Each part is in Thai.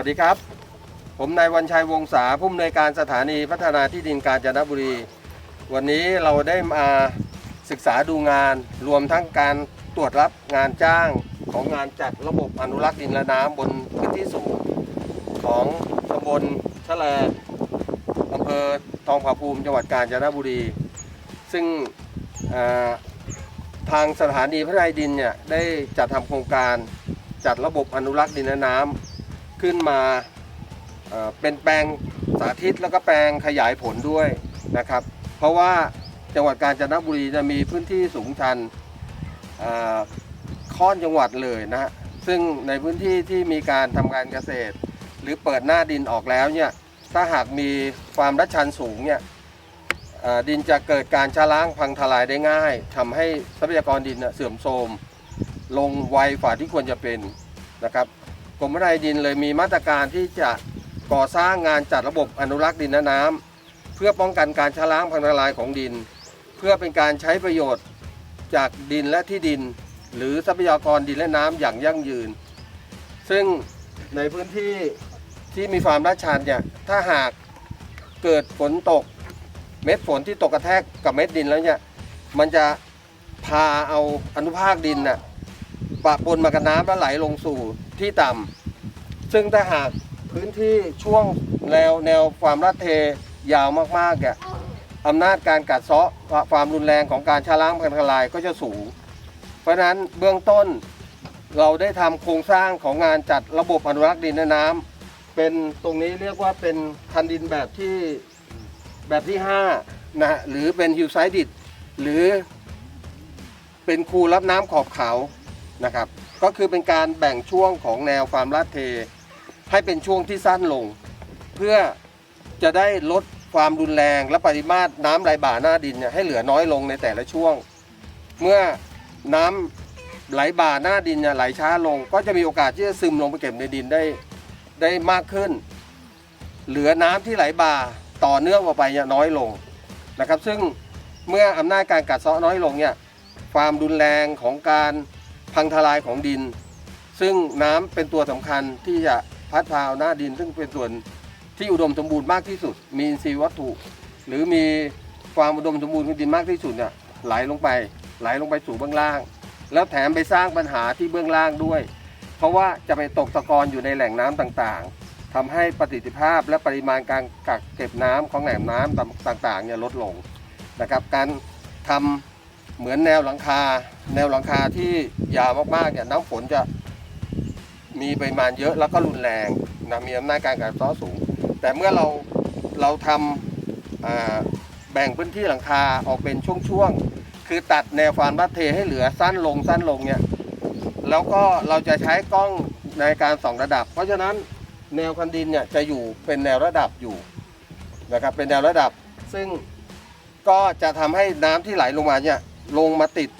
สวัสดีครับ ผมนายวันชัยวงศาผู้อำนวยการสถานีพัฒนาที่ดินกาญจนบุรี วันนี้เราได้มาศึกษาดูงาน รวมทั้งการตรวจรับงานจ้างของงานจัดระบบอนุรักษ์ดินและน้ำบนพื้นที่สูงของตำบลชะแลอำเภอทองผาภูมิจังหวัดกาญจนบุรี ซึ่งทางสถานีพัฒนาดินเนี่ยได้จัดทำโครงการจัดระบบอนุรักษ์ดินและน้ำ ขึ้นมาเป็นแปลงสาธิตแล้วก็แปลงขยายผลด้วยนะครับ เพราะว่าจังหวัดกาญจนบุรีจะมีพื้นที่สูงชันเอ่อค่อนจังหวัดเลยนะฮะซึ่งในพื้นที่ที่มีการทำการเกษตร หรือเปิดหน้าดินออกแล้วเนี่ยถ้าหากมีความรัดชันสูงเนี่ยดินจะเกิดการชะล้างพังทลายได้ง่ายทำให้ทรัพยากรดินเสื่อมโทรมลงไวฝ่าที่ควรจะเป็นนะครับ กรมพัฒนาดินเลยมีมาตรการที่จะก่อสร้างงานจัดระบบอนุรักษ์ดินและน้ำเพื่อป้องกันการชะล้างพังทลายของดิน เพื่อเป็นการใช้ประโยชน์จากดินและที่ดิน หรือทรัพยากรดินและน้ำอย่างยั่งยืน ซึ่งในพื้นที่ที่มีความราดชันเนี่ยถ้าหากเกิดฝนตกเม็ดฝนที่ตกกระแทกกับเม็ดดินแล้วเนี่ยมันจะพาเอาอนุภาคดินน่ะ ปะปนมากับน้ำแล้วไหลลงสู่ที่ต่ำซึ่งถ้าหากพื้นที่ช่วงแนวแนวความลาดเทยาวมากๆเนี่ยอำนาจการกัดเซาะความรุนแรงของการชะล้างพังทลายก็จะสูง เพราะฉะนั้นเบื้องต้นเราได้ทำโครงสร้างของงานจัดระบบอนุรักษ์ดินและน้ำเป็นตรงนี้เรียกว่าเป็นคันดินแบบที่แบบที่5นะฮะหรือเป็นฮิวไซดิดหรือเป็นคูรับน้ำขอบเขา นะครับ ก็คือเป็นการแบ่งช่วงของแนวความลาดเท ให้เป็นช่วงที่สั้นลง เพื่อจะได้ลดความรุนแรงและปริมาตรน้ำไหลบ่าหน้าดินเนี่ยให้เหลือน้อยลงในแต่ละช่วง เมื่อน้ำไหลบ่าหน้าดินเนี่ยไหลช้าลง ก็จะมีโอกาสที่จะซึมลงไปเก็บในดินได้ได้มากขึ้น เหลือน้ำที่ไหลบ่าต่อเนื่องออกไปเนี่ยน้อยลงนะครับ ซึ่งเมื่ออำนาจการกัดเซาะน้อยลงเนี่ยความรุนแรงของการ พังทลายของดิน ซึ่งน้ำเป็นตัวสำคัญที่จะพัดพาเอาหน้าดิน ซึ่งเป็นส่วนที่อุดมสมบูรณ์มากที่สุด มีอินทรีย์วัตถุ หรือมีความอุดมสมบูรณ์ของดินมากที่สุดเนี่ยไหลลงไป ไหลลงไปสู่เบื้องล่าง แล้วแถมไปสร้างปัญหาที่เบื้องล่างด้วย เพราะว่าจะไปตกตะกอนอยู่ในแหล่งน้ำต่างๆทำให้ประสิทธิภาพและปริมาณการกักเก็บน้ำของแหล่งน้ำต่างๆเนี่ยลดลงนะครับการทำเหมือนแนวหลังคา แนวหลังคาที่ยาวมากๆเนี่ยน้ำฝนจะมีปริมาณเยอะแล้วก็รุนแรงนะมีอำนาจการกัดเซาะสูง แต่เมื่อเราเราทำแบ่งพื้นที่หลังคาออกเป็นช่วงๆคือตัดแนวความรัดเทให้เหลือสั้นลงสั้นลงเนี่ยแล้วก็เราจะใช้กล้องในการส่องระดับ เพราะฉะนั้นแนวคันดินเนี่ยจะอยู่เป็นแนวระดับอยู่นะครับเป็นแนวระดับ ซึ่งก็จะทำให้น้ำที่ไหลลงมาเนี่ยลงมาติด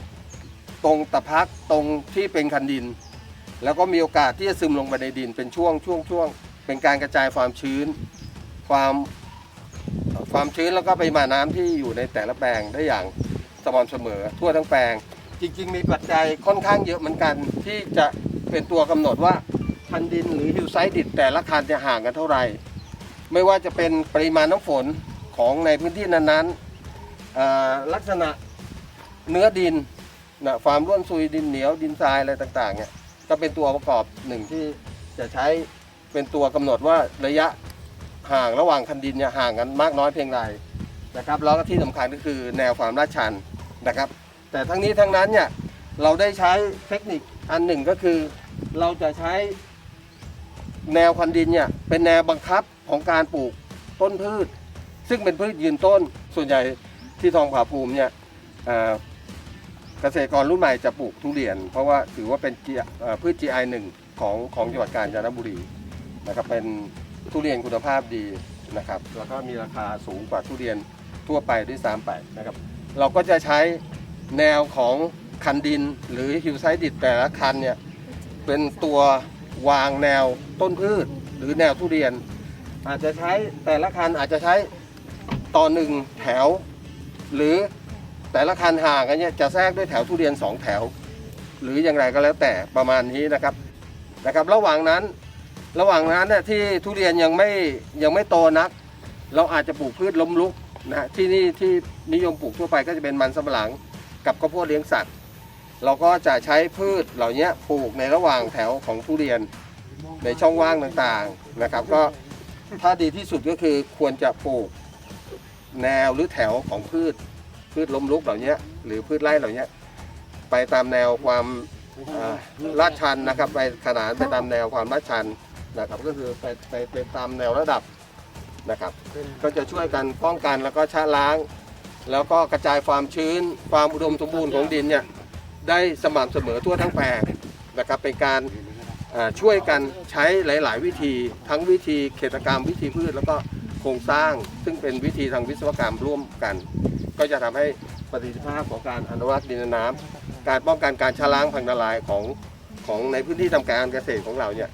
ตรงตะพักตรงที่เป็นคันดิน แล้วก็มีโอกาสที่จะซึมลงไปในดินเป็นช่วงช่วงช่วงเป็นการกระจายความชื้น ความความชื้นแล้วก็ไปมาน้ำที่อยู่ในแต่ละแปลงได้อย่างสม่ำเสมอ ทั่วทั้งแปลง จริง ๆ มีปัจจัยค่อนข้างเยอะเหมือนกัน ที่จะเป็นตัวกำหนดว่าคันดินหรือฮิวไซด์ดินแต่ละคันจะห่างกันเท่าไหร่ไม่ว่าจะเป็นปริมาณน้ำฝนของในพื้นที่นั้นๆลักษณะเนื้อดิน นะความร่วนซุยดินเหนียวดินทรายอะไรต่างๆเนี่ยก็เป็นตัวประกอบหนึ่งที่จะใช้เป็นตัวกำหนดว่าระยะห่างระหว่างคันดินเนี่ยห่างกันมากน้อยเพียงไรนะครับแล้วก็ที่สำคัญก็คือแนวความลาดชันนะครับ แต่ทั้งนี้ทั้งนั้นเนี่ยเราได้ใช้เทคนิคอันหนึ่งก็คือ เราจะใช้แนวคันดินเนี่ยเป็นแนวบังคับของการปลูกต้นพืช ซึ่งเป็นพืชยืนต้นส่วนใหญ่ที่ทองผาภูมิเนี่ย เกษตรกรรุ่นใหม่จะปลูกทุเรียน เพราะว่าถือว่าเป็นพืช GI หนึ่งของของจังหวัดกาญจนบุรีนะครับเป็นทุเรียนคุณภาพดีนะครับแล้วก็มีราคาสูงกว่าทุเรียนทั่วไปด้วยซ้ำไปนะครับเราก็จะใช้แนวของคันดินหรือฮิวไซดิดแต่ละคันเนี่ยเป็นตัววางแนวต้นพืชหรือแนวทุเรียน อาจจะใช้แต่ละคันอาจจะใช้ต่อหนึ่งแถว หรือ แต่ละคันห่างกันเนี่ยจะแทรกด้วยแถวทุเรียนสองแถว หรืออย่างไรก็แล้วแต่ประมาณนี้นะครับนะครับ ระหว่างนั้นระหว่างนั้นเนี่ยที่ทุเรียนยังไม่ยังไม่โตนัก เราอาจจะปลูกพืชล้มลุกนะที่นี่ที่นิยมปลูกทั่วไปก็จะเป็นมันสำปะหลังกับข้าวโพดเลี้ยงสัตว์ เราก็จะใช้พืชเหล่านี้ปลูกในระหว่างแถวของทุเรียนในช่องว่างต่างๆนะครับ ก็ถ้าดีที่สุดก็คือควรจะปลูกแนวหรือแถวของพืช พืชล้มลุกเหล่านี้หรือพืชไร่เหล่านี้ไปตามแนวความลาดชันนะครับ ไปขนานไปตามแนวความลาดชันนะครับ ก็คือไปไปไปตามแนวระดับนะครับ ก็จะช่วยกันป้องกันแล้วก็ชะล้าง แล้วก็กระจายความชื้น ความอุดมสมบูรณ์ของดินเนี่ยได้สม่ำเสมอทั่วทั้งแปลงนะครับเป็นการช่วยกันใช้หลาย ๆ วิธีทั้งวิธีเขตกรรมวิธีพืช แล้วก็โครงสร้าง ซึ่งเป็นวิธีทางวิศวกรรมร่วมกัน ก็จะทำให้ประสิทธิภาพของการอนุรักษ์ดินและน้ำการป้องกันการชะล้างพังทลายของของในพื้นที่ทำการเกษตรของเราเนี่ย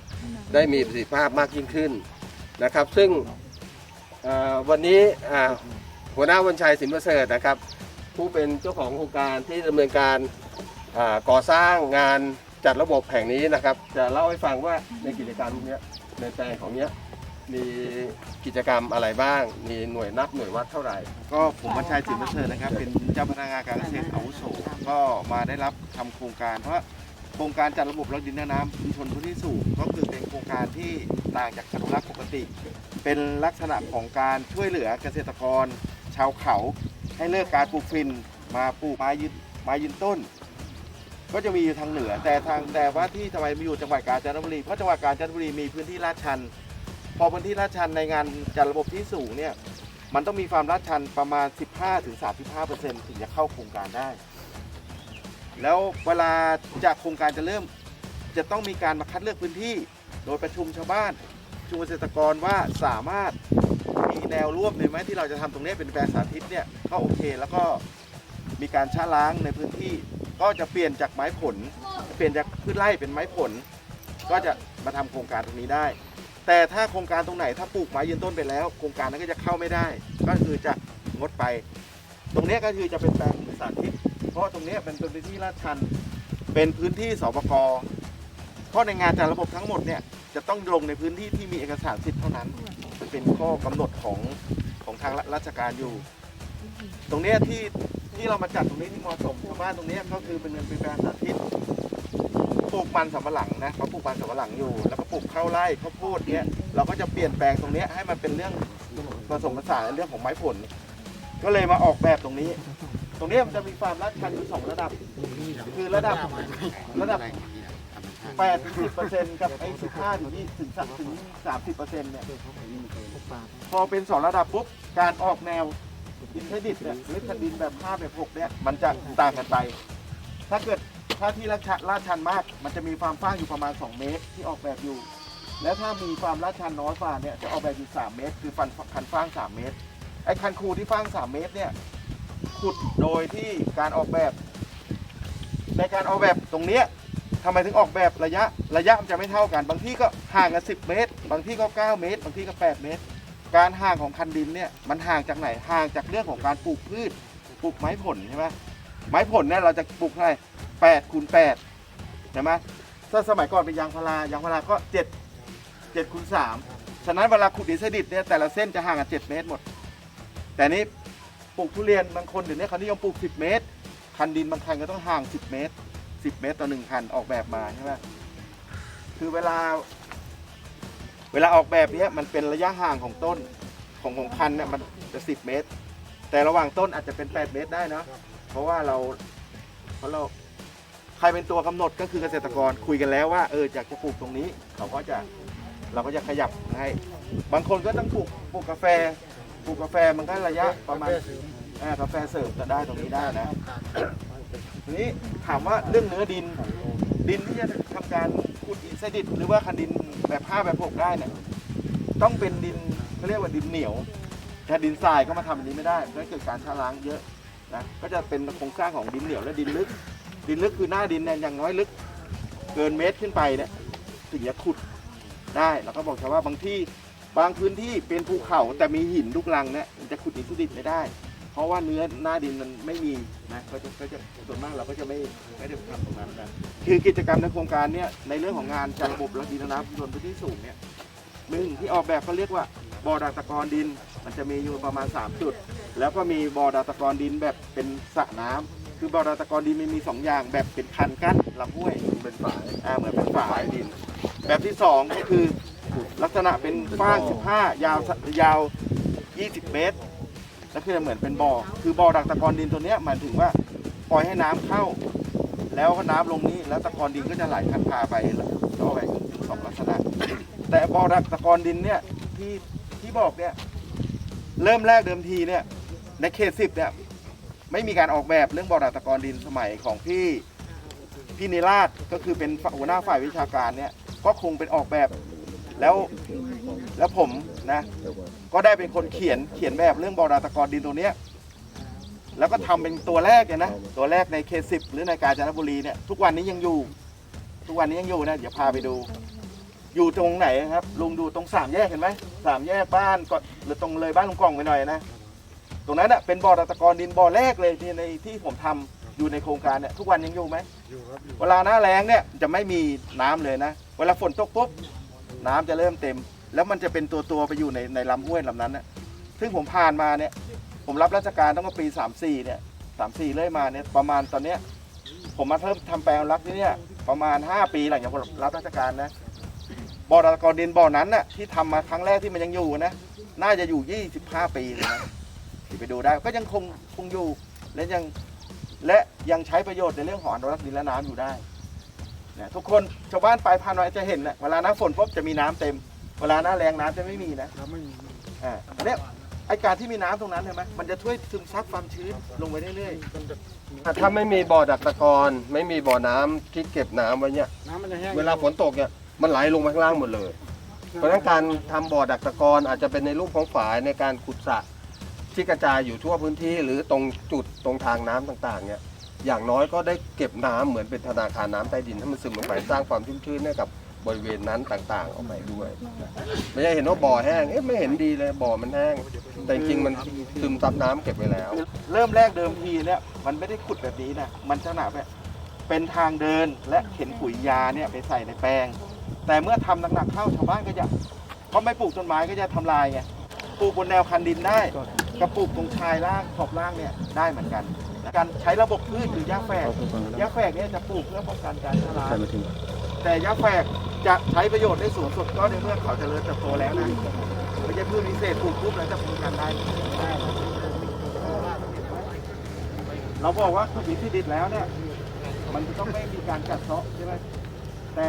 ได้มีประสิทธิภาพมากยิ่งขึ้นนะครับ ซึ่งวันนี้หัวหน้าวันชัยสินประเสริฐนะครับ ผู้เป็นเจ้าของโครงการที่ดำเนินการก่อสร้างงานจัดระบบแห่งนี้นะครับ จะเล่าให้ฟังว่าในกิจกรรมนี้ในแปลงของเนี้ยมี กิจกรรมอะไรบ้าง มีหน่วยนับหน่วยวัดเท่าไหร่ ก็ผมวัชชัยสินประเสริฐนะครับ เป็นเจ้าพนักงานการเกษตรอาวุโสก็มาได้รับทำโครงการ เพราะโครงการจัดระบบรักดินและน้ำชุมชนพื้นที่สูงก็คือเป็นโครงการที่ต่างจากอนุรักษ์ปกติ เป็นลักษณะของการช่วยเหลือเกษตรกร ชาวเขา ให้เลิกการปลูกฟินมาปลูกไม้ยืนไม้ยืนต้น ก็จะมีอยู่ทางเหนือ แต่ทางแต่ว่าที่ทำไมมีอยู่จังหวัดกาญจนบุรีเพราะจังหวัดกาญจนบุรีมีพื้นที่ลาดชัน พอพื้นที่ลาดชันในงานจัดระบบที่สูงเนี่ยมันต้องมีความลาดชันประมาณ 15-35%ถึงจะเข้าโครงการได้ แล้วเวลาจากโครงการจะเริ่ม จะต้องมีการมาคัดเลือกพื้นที่ โดยประชุมชาวบ้านชุมเกษตรกรว่าสามารถมีแนวร่วมเลยไหมที่เราจะทำตรงนี้เป็นแปลงสาธิตเนี่ยก็โอเคแล้วก็มีการชะล้างในพื้นที่ ก็จะเปลี่ยนจากไม้ผล เปลี่ยนจากพืชไร่เป็นไม้ผล ก็จะมาทำโครงการตรงนี้ได้ แต่ถ้าโครงการตรงไหนถ้าปลูกไม้ยืนต้นไปแล้ว โครงการนั้นก็จะเข้าไม่ได้ ก็คือจะงดไป ตรงนี้ก็คือจะเป็นแปลงสาธิต เพราะตรงนี้เป็นพื้นที่ลาดชัน เป็นพื้นที่สปกเพราะในงานจัดระบบทั้งหมดเนี่ยจะต้องลงในพื้นที่ที่มีเอกสารสิทธิ์เท่านั้น เป็นข้อกำหนดของของทางราชการอยู่ ตรงนี้ที่ ที่เรามาจัดตรงนี้ที่เหมาะสมชาวบ้านตรงนี้ก็คือเป็นเป็นแปลงสาธิตปลูกมันสำปะหลังนะเขาปลูกมันสำปะหลังอยู่ แล้วก็ปลูกข้าวไร่ข้าวโพดเนี้ยเราก็จะเปลี่ยนแปลงตรงเนี้ยให้มันเป็นเรื่องผสมผสานเรื่องของไม้ผล ก็เลยมาออกแบบตรงนี้ ตรงนี้มันจะมีความลาดชันอยู่สองระดับ คือระดับระดับ8ถึง10เปอร์เซ็นต์กับไอ้15ถึง20ถึง30ถึง30เปอร์เซ็นต์เนี่ยพอเป็นสองระดับปุ๊บการออกแนว ดินใช้ดิบเนี่ยหรือคันดินแบบ5แบบ6เนี่ยมันจะต่างกันไป ถ้าเกิดถ้าที่ลาดชันลาดชันมาก มันจะมีความฟ้างอยู่ประมาณ 2 เมตรที่ออกแบบอยู่ แล้วถ้ามีความลาดชันน้อยกว่าเนี่ยจะออกแบบอยู่3เมตร คือฟันคันฟ้าง3เมตรไอ้คันคูที่ฟ้าง3เมตรเนี่ยขุดโดยที่การออกแบบ ในการออกแบบตรงเนี้ยทำไมถึงออกแบบระยะระยะมันจะไม่เท่ากัน บางที่ก็ห่างกัน10 เมตร บางที่ก็ 9 เมตร บางที่ก็ 8 เมตร การห่างของคันดินเนี่ยมันห่างจากไหนห่างจากเรื่องของการปลูกพืชปลูกไม้ผลใช่ไหมไม้ผลเนี่ยเราจะปลูกเท่าไหร่แปดคูณแปดใช่ไหมถ้าสมัยก่อนเป็นยางพารายางพาราก็เจ็ดเจ็ดคูณสามฉะนั้นเวลาขุดดินสดิตเนี่ยแต่ละเส้นจะห่างกันเจ็ดเมตรหมด แต่นี้ปลูกทุเรียนบางคนเดี๋ยวนี้เขานิยมปลูกสิบเมตร คันดินบางคันก็ต้องห่างสิบเมตรสิบเมตรต่อหนึ่งคันออกแบบมาใช่ไหมคือเวลา เวลาออกแบบเนี้ยมันเป็นระยะห่างของต้นของของคันเนี่ยมันจะสิบเมตร แต่ระหว่างต้นอาจจะเป็นแปดเมตรได้เนอะเพราะว่าเราเพราะเราใครเป็นตัวกำหนดก็คือเกษตรกรคุยกันแล้วว่าเอออยากจะปลูกตรงนี้เขาก็จะเราก็จะขยับให้บางคนก็ต้องปลูกปลูกกาแฟปลูกกาแฟมันก็ระยะประมาณอ่อกาแฟเสิร์ฟจะได้ตรงนี้ได้นะทีนี้ถามว่าเรื่องเนื้อดิน ดินที่จะทำการ ขุดอินไซดิตหรือว่าคันดินแบบผ้าแบบหกได้เนี่ยต้องเป็นดินเขาเรียกว่าดินเหนียวถ้าดินทรายก็มาทำอันนี้ไม่ได้เพราะเกิดการชะล้างเยอะนะก็จะเป็นโครงสร้างของดินเหนียวและดินลึก ดินลึกคือหน้าดินเนี่ยอย่างน้อยลึก เกินเมตรขึ้นไปเนี่ยถึงจะขุดได้แล้วก็บอกชาวว่าบางที่บางพื้นที่เป็นภูเขาแต่มีหินลูกรังเนี่ยจะขุดอินไซดิตไม่ได้ เพราะว่าเนื้อหน้าดินมันไม่มีนะก็จะก็จะส่วนมากเราก็จะไม่ไม่ได้ทำตรงนั้นนะคือกิจกรรมในโครงการเนี่ยในเรื่องของงานจัดระบบระดินน้ำบนพื้นที่สูงเนี่ยหนึ่งที่ออกแบบเขาเรียกว่าบ่อดักตะกอนดิน มันจะมีอยู่ประมาณ 3 จุด แล้วก็มีบ่อดักตะกอนดินแบบเป็นสระน้ำคือบ่อดักตะกอนดินมันมีสองอย่าง แบบเป็นคันกั้นลำห้วยเป็นฝายอ่าเหมือนเป็นฝายดิน แบบที่สองก็คือลักษณะเป็นฟาง 15 ยาวยาว 20 เมตร แล้วคือเหมือนเป็นบ่อ คือบ่อดักตะกอนดินตัวเนี้ยหมายถึงว่าปล่อยให้น้ำเข้า แล้วก็น้ำลงนี้แล้วตะกอนดินก็จะไหลพัดพาไปแล้วก็ไปสองลักษณะ แต่บ่อดักตะกอนดินเนี่ยที่ที่บอกเนี่ยเริ่มแรกเดิมทีเนี่ยในเขตสิบเนี่ยไม่มีการออกแบบเรื่องบ่อดักตะกอนดินสมัยของพี่พี่นิราชก็คือเป็นหัวหน้าฝ่ายวิชาการเนี่ยก็คงเป็นออกแบบแล้ว แล้วผมนะก็ได้เป็นคนเขียนเขียนแบบเรื่องบอดาตะกอนดินตัวเนี้ยแล้วก็ทำเป็นตัวแรกเนี่ยนะ ตัวแรกในเคสิบหรือในกาญจนบุรีเนี่ยทุกวันนี้ยังอยู่ ทุกวันนี้ยังอยู่นะเดี๋ยวพาไปดู อยู่ตรงไหนครับ ลุงดูตรงสามแยกเห็นไหมสามแยกบ้านก็หรือตรงเลยบ้านลุงกองไปหน่อยนะตรงนั้นอะเป็นบ่อดาตะกอนดินบ่อแรกเลยที่ในที่ผมทำอยู่ในโครงการเนี่ยทุกวันยังอยู่ไหมอยู่ครับอยู่เวลาหน้าแล้งเนี่ยจะไม่มีน้ำเลยนะ เวลาฝนตกปุ๊บน้ำจะเริ่มเต็ม แล้วมันจะเป็นตัวตัวไปอยู่ในในลำห้วยลำนั้นนะซึ่งผมผ่านมาเนี่ย ผมรับราชการตั้งแต่ปี 34 เนี่ย 34 เรื่อยมาเนี่ยประมาณตอนเนี้ยผมมาเริ่มทำแปลงรักที่เนี่ยประมาณ 5 ปีหลังจากผมรับราชการนะบ่อตะกอนดินบ่อนั้นน่ะที่ทำมาครั้งแรกที่มันยังอยู่นะน่าจะอยู่ 25 ปีเลยนะที่ไปดูได้ก็ยังคงคงอยู่และยังและยังใช้ประโยชน์ในเรื่องของอนุรักษ์ดินและน้ำอยู่ได้นะทุกคนชาวบ้านไปผ่านมาจะเห็นนะเวลาน้าฝนปุ๊บจะมีน้ำเต็ม เวลาหน้าแรงน้ำจะไม่มีนะเราไม่มีอ่าอันเนี้ยไอการที่มีน้ำตรงนั้นเห็นไหมมันจะช่วยซึมซับความชื้นลงไปเรื่อยมันจะถ้าไม่มีบ่อดักตะกอนไม่มีบ่อน้ำที่เก็บน้ำไว้เนี่ยน้ำมันจะแห้งเวลาฝนตกเนี่ยมันไหลลงมาข้างล่างหมดเลย เพราะฉะนั้นการทำบ่อดักตะกอนอาจจะเป็นในรูปของฝายในการขุดสระที่กระจายอยู่ทั่วพื้นที่ หรือตรงจุดตรงทางน้ำต่างๆเนี่ยอย่างน้อยก็ได้เก็บน้ำเหมือนเป็นธนาคารน้ำใต้ดินให้มันซึมลงไปสร้างความชุ่มชื้นให้กับ บริเวณนั้นต่างๆออกไปด้วยไม่ใช่เห็นว่าบ่อแห้งเอ๊ะไม่เห็นดีเลยบ่อมันแห้ง แต่จริงมันซึมซับน้ำเก็บไว้แล้ว เริ่มแรกเดิมทีเนี่ยมันไม่ได้ขุดแบบนี้นะมันจะหนาแบบเป็นทางเดินและเข็นปุ๋ยยาเนี่ยไปใส่ในแปลง แต่เมื่อทำหนักๆเข้าชาวบ้านก็จะเพราะไม่ปลูกต้นไม้ก็จะทำลายไงปลูกบนแนวคันดินได้กับปลูกตรงชายล่างขอบล่างเนี่ยได้เหมือนกันการใช้ระบบพืชหรือหญ้าแฝกหญ้าแฝกเนี่ยจะปลูกเพื่อป้องกันการทลาย แต่หญ้าแฝกจะใช้ประโยชน์ได้สูงสุดก็ในเมื่อเขาเจริญเติบโตแล้วนะไม่ใช่พืชพิเศษปลูกปุ๊บแล้วจะป้องกันได้ได้ เราบอกว่าขุดดินที่ดินแล้วเนี่ย มันจะต้องไม่มีการกัดเซาะใช่ไหมแต่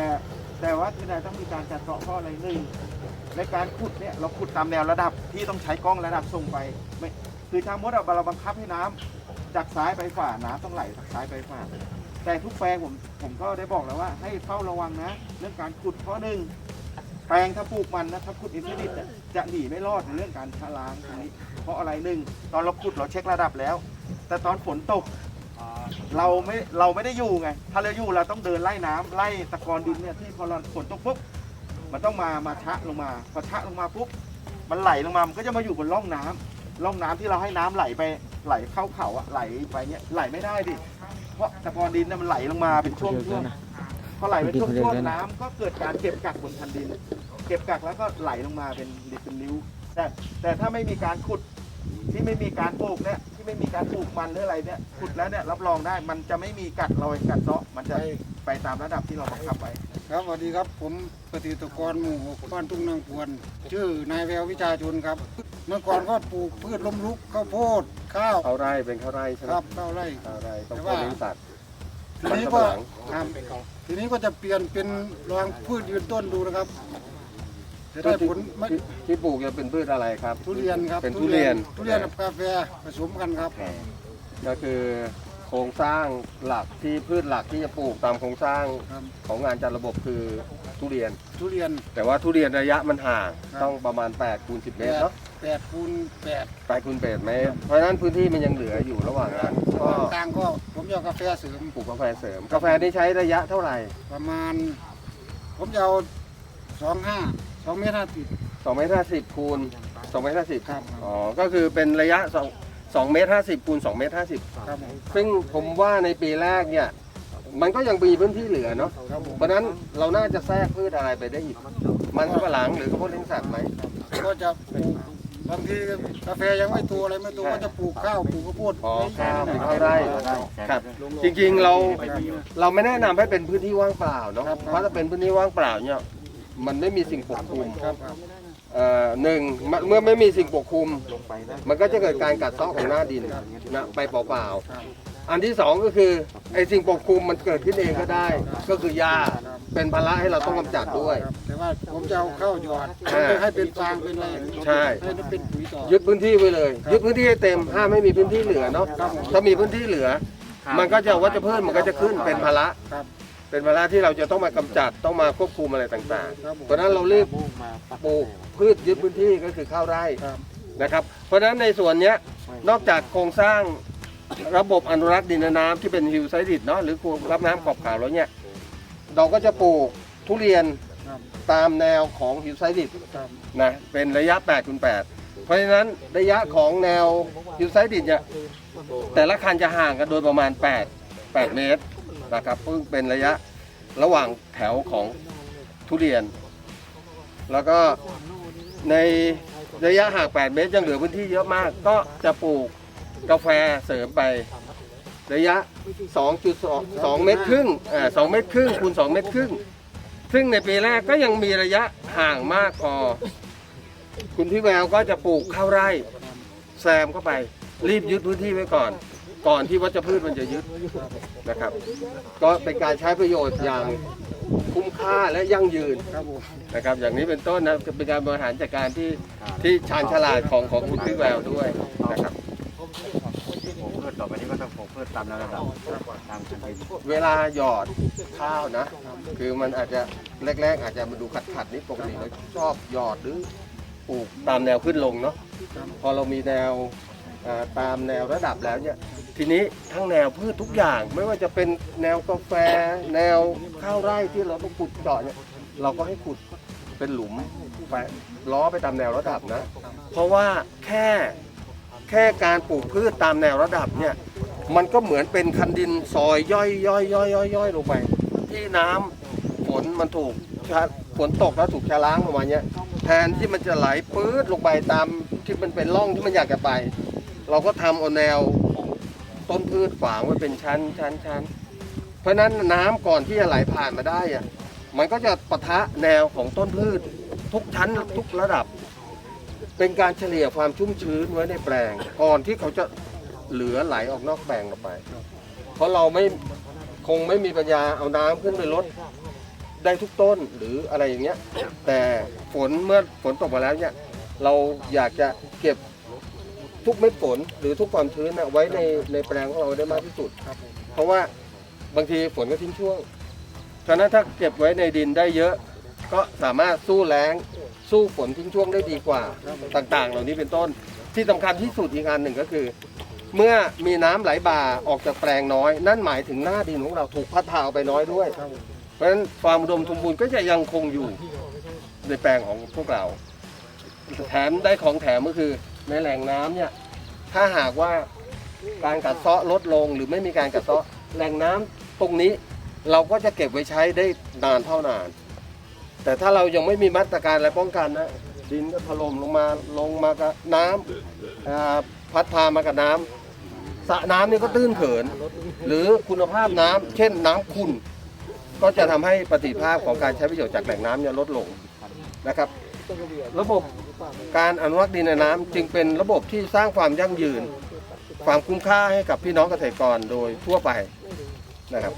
แต่ว่าที่ไหนต้องมีการกัดเซาะเพราะอะไรหนึ่งในการขุดเนี่ยเราขุดตามแนวระดับที่ต้องใช้กล้องระดับส่งไปไม่คือทางมดเราบังคับให้น้ำจากซ้ายไปขวาน้ำต้องไหลจากซ้ายไปขวา แต่ทุกแปลงผมผมก็ได้บอกแล้วว่า ให้เฝ้าระวังนะ เรื่องการขุดเพราะหนึ่งแปลงถ้าปลูกมันนะถ้าขุดอินทนิตเนี่ยจะหนีไม่รอดในเรื่องการชะล้างตรงนี้ เพราะอะไรหนึ่งตอนเราขุดเราเช็คระดับแล้ว แต่ตอนฝนตกเราไม่เราไม่ได้อยู่ไง ถ้าเราอยู่เราต้องเดินไล่น้ำไล่ตะกอนดินเนี่ยที่พอเราฝนตกปุ๊บมันต้องมามาชะลงมาพอชะลงมาปุ๊บมันไหลลงมามันก็จะมาอยู่บนร่องน้ำ ร่องน้ำที่เราให้น้ำไหลไปไหลเข้าเขาอะไหลไปเนี่ยไหลไม่ได้ดิเพราะตะกอนดินเนี่ยมันไหลลงมาเป็นช่วงช่วงพอไหลเป็นช่วงช่วงน้ำก็เกิดการเก็บกักบนพันดิน เก็บกักแล้วก็ไหลลงมาเป็นเป็นนิ้วแต่แต่ถ้าไม่มีการขุดที่ไม่มีการปลูกเนี่ยที่ ไม่มีการปลูกมันหรืออะไรเนี่ยขุดแล้วเนี่ยรับรองได้มันจะไม่มีกัดรอยกัดเซาะมันจะไปตามระดับที่เราบังคับไว้ครับสวัสดีครับ ผมปฏิตกรหมู่หกบ้านทุ่งนางพวนชื่อนายแวววิชาชนครับ เมื่อก่อนก็ปลูกพืชล้มลุกข้าวโพดข้าวเขาไร่เป็นเขาไร่ใช่ไหมครับข้าวไร่เขาไร่ต้องแต่โคว่าเลี้ยงสัตว์ทีนี้ก็มันสมองครับทีนี้ก็จะเปลี่ยนเป็นรองพืชยืนต้นดูนะครับ จะได้ผลไม่ที่ที่ปลูกจะเป็นพืชอะไรครับ ทุเรียนครับเป็นทุเรียนทุเรียนกับกาแฟผสมกันครับก็คือโครงสร้างหลักที่พืชหลักที่จะปลูกตามโครงสร้างครับ ของงานจัดระบบคือทุเรียน ทุเรียน แต่ว่าทุเรียนระยะมันห่างครับ ต้องประมาณ8คูณ10 เมแปตรดเนาะแปดคูณแปด8คูณ8เมตร เพราะฉะนั้นพื้นที่มันยังเหลืออยู่ระหว่างนั้นก็กลางก็ผมจะเอากาแฟเสริมปลูกกาแฟเสริม กาแฟนี่ใช้ระยะเท่าไหร่ประมาณ ผมจะเอาสองห้า สองเมตรห้าสิบ2เมตร50คูณ2เมตร50ครับอ๋อก็คือเป็นระยะ2 2เมตร50คูณ2เมตร50ครับผมซึ่งผมว่าในปีแรกเนี่ย มันก็ยังมีพื้นที่เหลือเนาะครับผม เพราะฉะนั้นเราน่าจะแทรกพืชอะไรไปได้อีก มันสำปะหลังหรือข้าวโพดเลี้ยงสัตว์ไหม ก็จะปลูกบางทีกาแฟยังไม่โตอะไรไม่โตก็จะปลูกข้าวปลูกข้าวโพดอ๋อข้าวเป็นข้าวไร่ครับ จริงๆเราเราไม่แนะนำให้เป็นพื้นที่ว่างเปล่าเนาะเพราะถ้าเป็นพื้นที่ว่างเปล่าเนี่ย มันไม่มีสิ่งปกคลุมครับครับเอ่อหนึ่งเมื่อไม่มีสิ่งปกคลุม มันก็จะเกิดการกัดเซาะของหน้าดินนะไปเปล่าครับๆอันที่สองก็คือไอ้สิ่งปกคลุมมันเกิดขึ้นเองก็ได้ ก็คือหญ้าเป็นภาระให้เราต้องกำจัดด้วยครับแต่ว่าผมจะเอาเข้าหยอดอ่าให้เป็นฟางเป็นอะไรใช่ ให้มันเป็นปุ๋ยต่อ ยึดพื้นที่ไว้เลย ยึดพื้นที่ให้เต็มห้ามไม่มีพื้นที่เหลือเนาะครับผมถ้ามีพื้นที่เหลือ มันก็จะวัชพืชมันก็จะขึ้นเป็นภาระครับ เป็นภาระที่เราจะต้องมากำจัดต้องมาควบคุมอะไรต่างครับผมๆเพราะฉะนั้นเรารีบปลูกพืชยึดพื้นที่ก็คือข้าวไร่ครับนะครับ เพราะฉะนั้นในส่วนเนี้ยนอกจากโครงสร้างระบบอนุรักษ์ดินน้ำที่เป็นฮิวไซดิตเนาะหรือคูรับน้ำขอบขาวแล้วเนี่ยเราก็จะปลูกทุเรียนครับตามแนวของฮิวไซดิตครับนะเป็นระยะ8คูณ8เพราะฉะนั้นระยะของแนวฮิวไซดิตเนี่ยแต่ละคันจะห่างกันโดยประมาณ 8 8 เมตร นะครับซึ่งเป็นระยะระหว่างแถวของทุเรียน แล้วก็ในระยะห่าง 8 เมตรยังเหลือพื้นที่เยอะมาก ก็จะปลูกกาแฟเสริมไประยะ 2.2 เมตรครึ่งอ่า2เมตรครึ่งคูณ 2 เมตรครึ่ง ซึ่งในปีแรกก็ยังมีระยะห่างมากพอ คุณพี่แววก็จะปลูกข้าวไร่แซมเข้าไป รีบยึดพื้นที่ไว้ก่อน ก่อนที่วัชพืชมันจะยึดนะครับ ก็เป็นการใช้ประโยชน์อย่างคุ้มค่าและยั่งยืนครับผมนะครับ อย่างนี้เป็นต้นนะเป็นการบริหารจัดการที่ที่ชาญฉลาดของของคุณพี่แววด้วยนะครับปลูกพืชต่อไปนี้ก็ต้องปลูกพืชตามระดับตามคันดินเวลาหยอดข้าวนะ คือมันอาจจะแรกๆ อาจจะมาดูขัดขัดๆนิดปกติเราชอบหยอดหรือปลูกตามแนวขึ้นลงเนาะพอเรามีแนวอ่าตามแนวระดับแล้วเนี่ย ทีนี้ทั้งแนวพืชทุกอย่าง ไม่ว่าจะเป็นแนวกาแฟ แนวข้าวไร่ที่เราต้องขุดเจาะเนี่ยเราก็ให้ขุดเป็นหลุมไปล้อไปตามแนวระดับนะ เพราะว่าแค่แค่การปลูกพืชตามแนวระดับเนี่ยมันก็เหมือนเป็นคันดินซอยย่อยย่อยย่อยย่อยย่อยลงไป ที่น้ำฝนมันถูกฝนตกแล้วถูกชะล้างลงมาเนี้ยแทนที่มันจะไหลปื๊ดลงไปตามที่มันเป็นร่องที่มันอยากจะไป เราก็ทำเอาแนว ต้นพืชฝางไว้เป็นชั้นชั้นชั้นเพราะฉะนั้นน้ำก่อนที่จะไหลผ่านมาได้อะมันก็จะปะทะแนวของต้นพืช ทุกชั้นทุกระดับ เป็นการเฉลี่ยความชุ่มชื้นไว้ในแปลง ก่อนที่เขาจะเหลือไหลออกนอกแปลงออกไป เพราะเราไม่คงไม่มีปัญญาเอาน้ำขึ้นไปลดได้ทุกต้นหรืออะไรอย่างเงี้ย แต่ฝนเมื่อฝนตกมาแล้วเนี่ย เราอยากจะเก็บ ทุกเม็ดฝนหรือทุกความชื้นนะไว้ในในแปลงของเราได้มากที่สุด ครับผมเพราะว่าบางทีฝนก็ทิ้งช่วง ฉะนั้นถ้าเก็บไว้ในดินได้เยอะ ก็สามารถสู้แล้ง สู้ฝนทิ้งช่วงได้ดีกว่าต่างๆ เหล่านี้เป็นต้น ที่สำคัญที่สุดอีกอันหนึ่งก็คือ เมื่อมีน้ำไหลบ่าออกจากแปลงน้อย นั่นหมายถึงหน้าดินของเราถูกพัดพาออกไปน้อยด้วย ครับผมเพราะฉะนั้นความอุดมสมบูรณ์ก็จะยังคงอยู่ในแปลงของพวกเรา แถมได้ของแถมก็คือ ในแหล่งน้ำเนี่ยถ้าหากว่าการกัดเซาะลดลงหรือไม่มีการกัดเซาะแหล่งน้ำตรงนี้เราก็จะเก็บไว้ใช้ได้นานเท่านาน แต่ถ้าเรายังไม่มีมาตรการอะไรป้องกันนะดินก็ถล่มลงมาลงมากับน้ำอ่าพัดพามากับน้ำสระน้ำนี่ก็ตื้นเขิน หรือคุณภาพน้ำเช่นน้ำขุ่นก็จะทำให้ประสิทธิภาพของการใช้ประโยชน์จากแหล่งน้ำเนี่ยลดลงนะครับ ระบบการอนุรักษ์ดินในน้ำจึงเป็นระบบที่สร้างความยั่งยืน ความคุ้มค่าให้กับพี่น้องเกษตรกรโดยทั่วไปนะครับ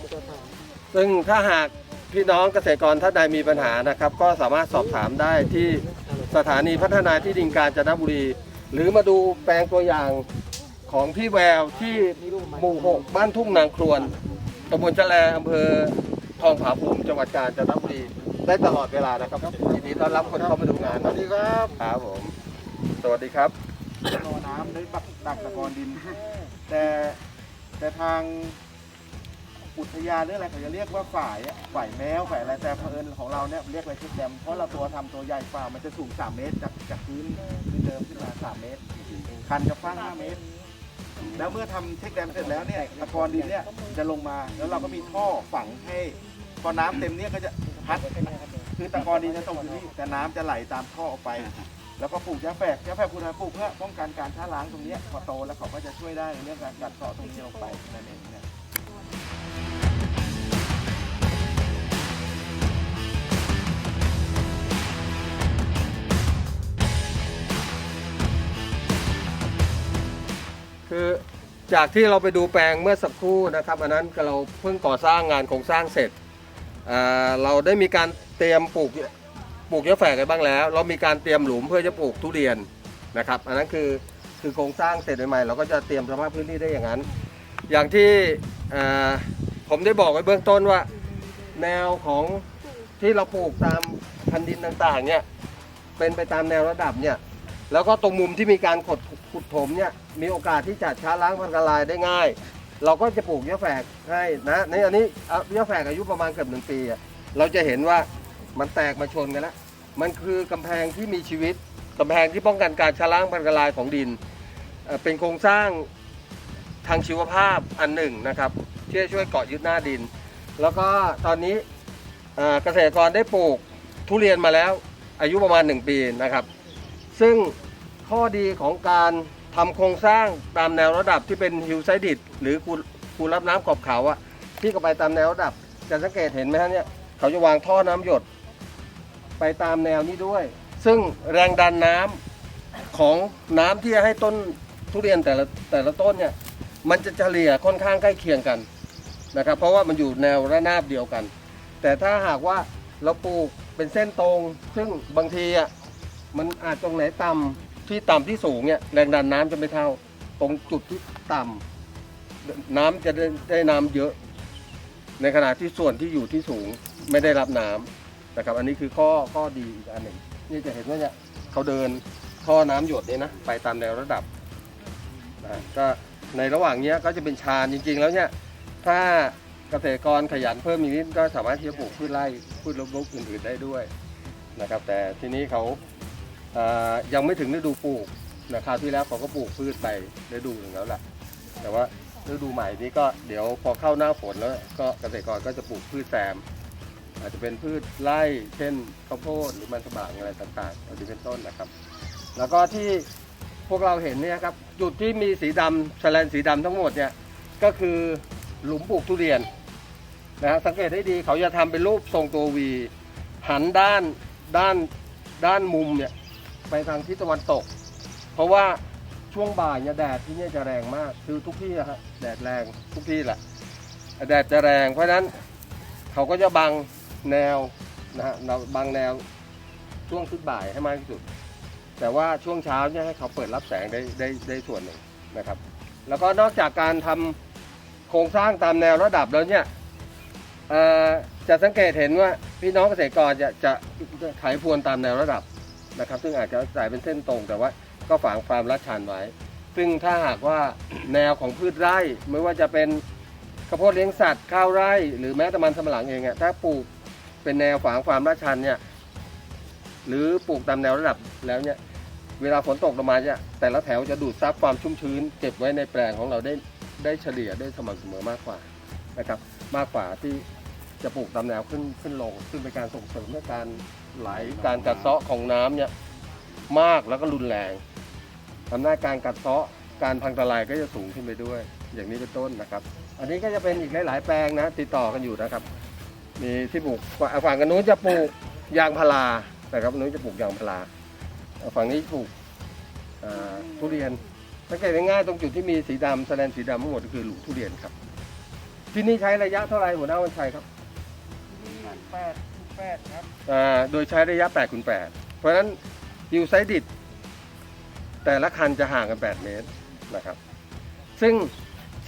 ซึ่งถ้าหากพี่น้องเกษตรกรท่านใดมีปัญหานะครับ ก็สามารถสอบถามได้ที่สถานีพัฒนาที่ดินกาญจนบุรี หรือมาดูแปลงตัวอย่างของพี่แววที่หมู่หกบ้านทุ่งนางครวนตำบลจะแลอำเภอทองผาภูมิจังหวัดกาญจนบุรี ได้ตลอดเวลานะครับยินดีต้อนรับคนเข้ามาดูงานสวัสดีครับครับผมสวัสดีครับรอน้ำได้ปักดักตะกอนดิน แต่แต่ทางอุทยานหรืออะไรเขาจะเรียกว่าฝ่ายอะฝ่ายแมวฝ่ายอะไรแต่เผอิญของเราเนี่ยเรียกอะไรชุดแดมเพราะเราตัวทำตัวใหญ่ฝ่ามันจะสูง 3 เมตร จากจากพื้นพื้นเดิมขึ้นมา 3 เมตร คันจะกว้าง5เมตร แล้วเมื่อทำเช็คแดมเสร็จแล้วเนี่ยตะกอนดินเนี่ยจะลงมาแล้วเราก็มีท่อฝังให้พอน้ำเต็มเนี่ยก็จะ พัดคือตะกอนดินจะตกอยู่นี่แต่น้ำจะไหลตามท่อออกไป แล้วก็ปลูกยาแฝกยาแฝกคุณปลูกเพื่อป้องกันการช้าล้างตรงเนี้ยพอโตแล้วเขาก็จะช่วยได้ในเรื่องการกัดเซาะตรงนี้ลงไปนั่นเองคือจากที่เราไปดูแปลงเมื่อสักครู่นะครับ อันนั้นเราเพิ่งก่อสร้างงานโครงสร้างเสร็จ เราได้มีการเตรียมปลูกปลูกยาแฝกกันบ้างแล้ว เรามีการเตรียมหลุมเพื่อจะปลูกทุเรียนนะครับอันนั้นคือคือโครงสร้างเสร็จใหม่ๆเราก็จะเตรียมสภาพพื้นที่ได้อย่างนั้น อย่างที่ผมได้บอกไว้เบื้องต้นว่า แนวของที่เราปลูกตามพันธุ์ดินต่างๆเนี่ยเป็นไปตามแนวระดับเนี่ยแล้วก็ตรงมุมที่มีการขดขุดถมเนี่ยมีโอกาสที่จะช้าล้างพันธุ์กระลายได้ง่าย เราก็จะปลูกยาแฝกให้นะในอันนี้เอายาแฝกอายุประมาณเกือบหนึ่งปีเราจะเห็นว่ามันแตกมาชนกันแล้วมันคือกำแพงที่มีชีวิตกำแพงที่ป้องกันการช้าล้างพันกลายของดิน เป็นโครงสร้างทางชีวภาพอันหนึ่งนะครับที่จะช่วยเกาะยึดหน้าดิน แล้วก็ตอนนี้เอ่อเกษตรกรได้ปลูกทุเรียนมาแล้วอายุประมาณ 1 ปีนะครับ ซึ่งข้อดีของการ ทำโครงสร้างตามแนวระดับที่เป็นฮิลไซดิดหรือคูคูรับน้ำขอบเขาอะที่ก็ไปตามแนวระดับจะสังเกตเห็นไหมฮะเนี่ยเขาจะวางท่อน้ำหยด ไปตามแนวนี้ด้วย ซึ่งแรงดันน้ำของน้ำที่จะให้ต้นทุเรียนแต่ละแต่ละต้นเนี่ยมันจะเฉลี่ยค่อนข้างใกล้เคียงกันนะครับ เพราะว่ามันอยู่แนวระนาบเดียวกัน แต่ถ้าหากว่าเราปลูกเป็นเส้นตรง ซึ่งบางทีอะมันอาจตรงไหนต่ำ ที่ต่ำที่สูงเนี่ยแรงดันน้ำจะไม่เท่า ตรงจุดที่ต่ำน้ำจะได้ได้น้ำเยอะ ในขณะที่ส่วนที่อยู่ที่สูงไม่ได้รับน้ำนะครับ อันนี้คือข้อข้อดีอีกอันหนึ่งนี่จะเห็นว่าเนี่ยเขาเดินท่อน้ำหยดเนี่ยนะไปตามแนวระดับนะก็ในระหว่างเนี้ยก็จะเป็นชานจริง ๆ แล้วเนี่ยถ้าเกษตรกรขยันเพิ่มอีกนิดก็สามารถที่จะปลูกพืชไร่พืชลบๆอื่นๆได้ด้วยนะครับ แต่ทีนี้เขา ยังไม่ถึงฤดูปลูกนะคราวที่แล้วเขาก็ปลูกพืชไปฤดูหนึ่งแล้วแหละแต่ว่าฤดูใหม่นี้ก็เดี๋ยวพอเข้าหน้าฝนแล้วก็เกษตรกรก็จะปลูกพืชแซม อาจจะเป็นพืชไร่ เช่นข้าวโพดหรือมันสำปะหลังอะไรต่างๆอันนี้เป็นต้นนะครับ แล้วก็ที่พวกเราเห็นเนี่ยครับจุดที่มีสีดำแลนสีดำทั้งหมดเนี่ยก็คือหลุมปลูกทุเรียนนะฮะสังเกตให้ดีเขาจะทำเป็นรูปทรงตัววีหันด้านด้านด้านมุมเนี่ย ไปทางทิศตะวันตก เพราะว่าช่วงบ่ายเนี่ยแดดที่เนี่ยจะแรงมาก คือทุกที่อะฮะแดดแรงทุกที่แหละแดดจะแรงเพราะฉะนั้นเขาก็จะบังแนวนะฮะเราบังแนวช่วงทิศบ่ายให้มากที่สุด แต่ว่าช่วงเช้าเนี่ยให้เขาเปิดรับแสงได้ได้ได้ส่วนหนึ่งนะครับ แล้วก็นอกจากการทำโครงสร้างตามแนวระดับแล้วเนี่ยจะสังเกตเห็นว่าพี่น้องเกษตรกรจะจะไถพรวนตามแนวระดับ นะครับ ซึ่งอาจจะสายเป็นเส้นตรง แต่ว่าก็ฝังความลาดชันไว้ ซึ่งถ้าหากว่าแนวของพืชไร่ไม่ว่าจะเป็นข้าวโพดเลี้ยงสัตว์ข้าวไร่ หรือแม้แต่มันสำปะหลังเองอะถ้าปลูกเป็นแนวฝังความลาดชันเนี่ยหรือปลูกตามแนวระดับแล้วเนี่ยเวลาฝนตกลงมาเนี่ยแต่ละแถวจะดูดซับความชุ่มชื้น เก็บไว้ในแปลงของเราได้ได้เฉลี่ยได้สม่ำเสมอมากกว่านะครับ มากกว่าที่จะปลูกตามแนวขึ้นขึ้นลง ซึ่งเป็นการส่งเสริมให้การ ไหลการกัดเซาะของน้ำเนี่ยมากแล้วก็รุนแรงทำให้การกัดเซาะการพังทลายก็จะสูงขึ้นไปด้วย อย่างนี้เป็นต้นนะครับ อันนี้ก็จะเป็นอีกหลาย ๆ แปลงนะ ติดต่อกันอยู่นะครับ มีที่ปลูกฝั่งกันนู้นจะปลูกยางพารานะครับนู้นจะปลูกยางพาราฝั่งนี้ปลูกทุเรียนสังเกตง่ายๆตรงจุดที่มีสีดำแสดงสีดำทั้งหมดก็คือหลูทุเรียนครับ ที่นี่ใช้ระยะเท่าไหร่หัวหน้าวันชัยครับแปด แปดครับอ่าโดยใช้ระยะ8คูณ8เพราะฉะนั้นยูไซดิดแต่ละคันจะห่างกัน 8 เมตรนะครับ ซึ่ง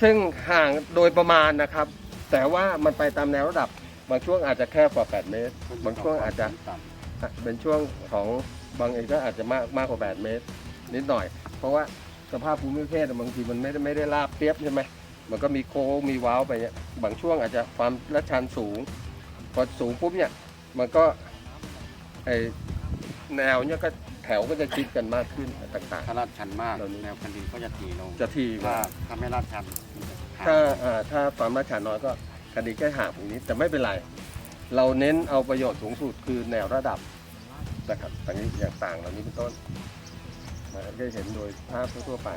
ซึ่งห่างโดยประมาณนะครับ แต่ว่ามันไปตามแนวระดับบางช่วงอาจจะแคบกว่า 8 เมตร บางช่วงอาจจะเป็นช่วงของบางเอก็อาจจะมากมากกว่า 8 เมตร นิดหน่อย เพราะว่าสภาพภูมิประเทศบางทีมันไม่ได้ไม่ได้ราบเปรียบใช่ไหมมันก็มีโค้งมีว้าวไปเนี่ยบางช่วงอาจจะความลาดชันสูง พอสูงปุ๊บเนี่ย มันก็ไอแนวเนี่ยก็แถวก็จะชิดกันมากขึ้นต่าง ถ้าลาดชันมากเหล่านี้ แนวคันดินก็จะถี่ลงๆ จะทีกถ้าว่าถ้าไม่ลาดชันมันจะห่างถ้าอ่าถ้าความลาดชันน้อยก็คดีแค่ห่างตรงนี้แต่ไม่เป็นไร เราเน้นเอาประโยชน์สูงสุดคือแนวระดับนะครับต่างนี้อย่างต่างเหล่านี้เป็นต้นนะครับได้เห็นโดยภาพทั่วๆไป